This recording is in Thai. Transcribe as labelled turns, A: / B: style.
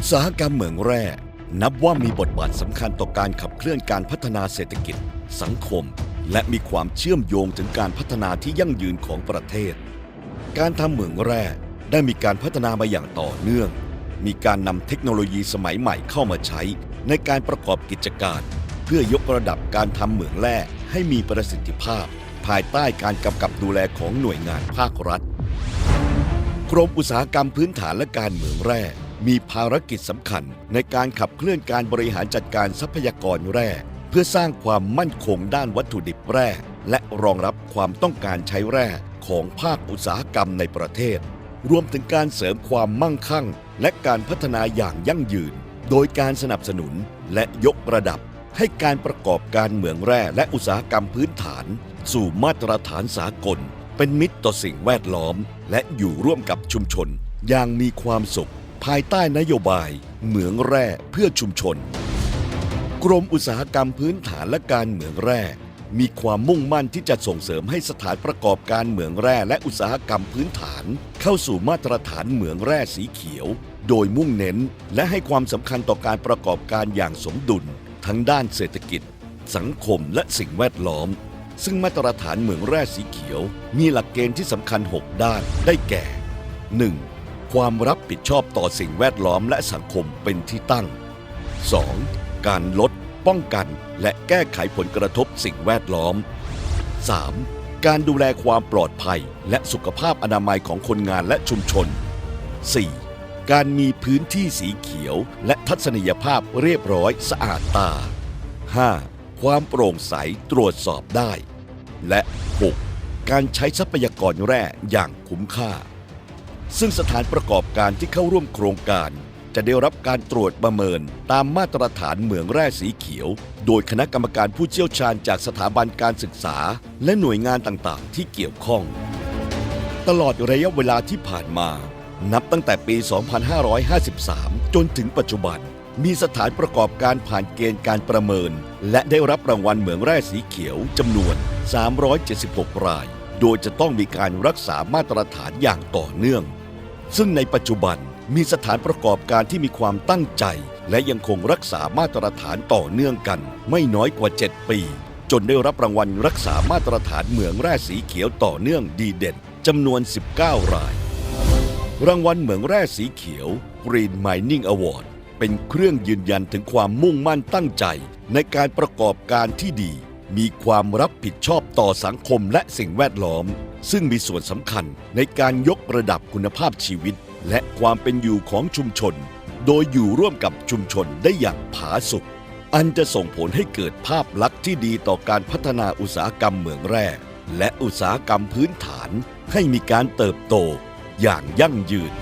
A: อุตสาหกรรมเหมืองแร่ นับว่ามีบทบาทสำคัญต่อการขับเคลื่อนการพัฒนาเศรษฐกิจ สังคม และมีความเชื่อมโยงถึงการพัฒนาที่ยั่งยืนของประเทศ การทำเหมืองแร่ได้มีการพัฒนามาอย่างต่อเนื่อง มีการนำเทคโนโลยีสมัยใหม่เข้ามาใช้ ในการประกอบกิจการ เพื่อยกระดับการทำเหมืองแร่ให้มีประสิทธิภาพ ภายใต้การกำกับดูแลของหน่วยงานภาครัฐ กรมอุตสาหกรรมพื้นฐานและการเหมืองแร่ มีภารกิจสำคัญในการขับเคลื่อนการบริหารจัดการทรัพยากรแร่เพื่อสร้างความมั่นคงด้านวัตถุดิบแร่ และรองรับความต้องการใช้แร่ของภาคอุตสาหกรรมในประเทศ รวมถึงการเสริมความมั่งคั่ง และการพัฒนาอย่างยั่งยืน โดยการสนับสนุนและยกระดับ ให้การประกอบการเหมืองแร่และอุตสาหกรรมพื้นฐาน สู่มาตรฐานสากล เป็นมิตรต่อสิ่งแวดล้อม และอยู่ร่วมกับชุมชนอย่างมีความสุข ภายใต้นโยบายเหมืองแร่เพื่อชุมชน กรมอุตสาหกรรมพื้นฐานและการเหมืองแร่ มีความมุ่งมั่นที่จะส่งเสริมให้สถานประกอบการเหมืองแร่และอุตสาหกรรมพื้นฐาน เข้าสู่มาตรฐานเหมืองแร่สีเขียว โดยมุ่งเน้น และให้ความสำคัญต่อการประกอบการอย่างสมดุล ทั้งด้านเศรษฐกิจ สังคมและสิ่งแวดล้อม ซึ่งมาตรฐานเหมืองแร่สีเขียว มีหลักเกณฑ์ที่สำคัญ 6 ด้านได้แก่ 1. ความรับผิดชอบต่อสิ่งแวดล้อมและสังคมเป็นที่ตั้ง 2. การลด ป้องกัน และแก้ไขผลกระทบสิ่งแวดล้อม 3. การดูแลความปลอดภัย และสุขภาพอนามัยของคนงานและชุมชน 4. การมีพื้นที่สีเขียว และทัศนียภาพเรียบร้อยสะอาดตา 5. ความโปร่งใสตรวจสอบได้ และ 6. การใช้ทรัพยากรแร่อย่างคุ้มค่า ซึ่งสถานประกอบการที่เข้าร่วมโครงการ จะได้รับการตรวจประเมินตามมาตรฐานเหมืองแร่สีเขียว โดยคณะกรรมการผู้เชี่ยวชาญจากสถาบันการศึกษา และหน่วยงานต่างๆ ที่เกี่ยวข้อง ตลอดระยะเวลาที่ผ่านมา นับตั้งแต่ปี 2553 จนถึงปัจจุบัน มีสถานประกอบการผ่านเกณฑ์การประเมิน และได้รับรางวัลเหมืองแร่สีเขียวจำนวน 376 ราย โดยจะต้องมีการรักษามาตรฐานอย่างต่อเนื่อง ซึ่งในปัจจุบันมีสถานประกอบการที่มีความตั้งใจ และยังคงรักษามาตรฐานต่อเนื่องกัน ไม่น้อยกว่า 7 ปี จนได้รับรางวัลรักษามาตรฐานเหมืองแร่สีเขียวต่อเนื่องดีเด่นจำนวน 19 ราย รางวัลเหมืองแร่สีเขียว Green Mining Award เป็นเครื่องยืนยันถึงความมุ่งมั่นตั้งใจในการประกอบการที่ดี มีความรับผิดชอบต่อสังคมและสิ่งแวดล้อม ซึ่งมีส่วนสำคัญในการยกระดับคุณภาพชีวิต และความเป็นอยู่ของชุมชน โดยอยู่ร่วมกับชุมชนได้อย่างผาสุกอันจะส่งผลให้เกิดภาพลักษณ์ที่ดีต่อการพัฒนาอุตสาหกรรมเหมืองแร่และอุตสาหกรรมพื้นฐานให้มีการเติบโตอย่างยั่งยืน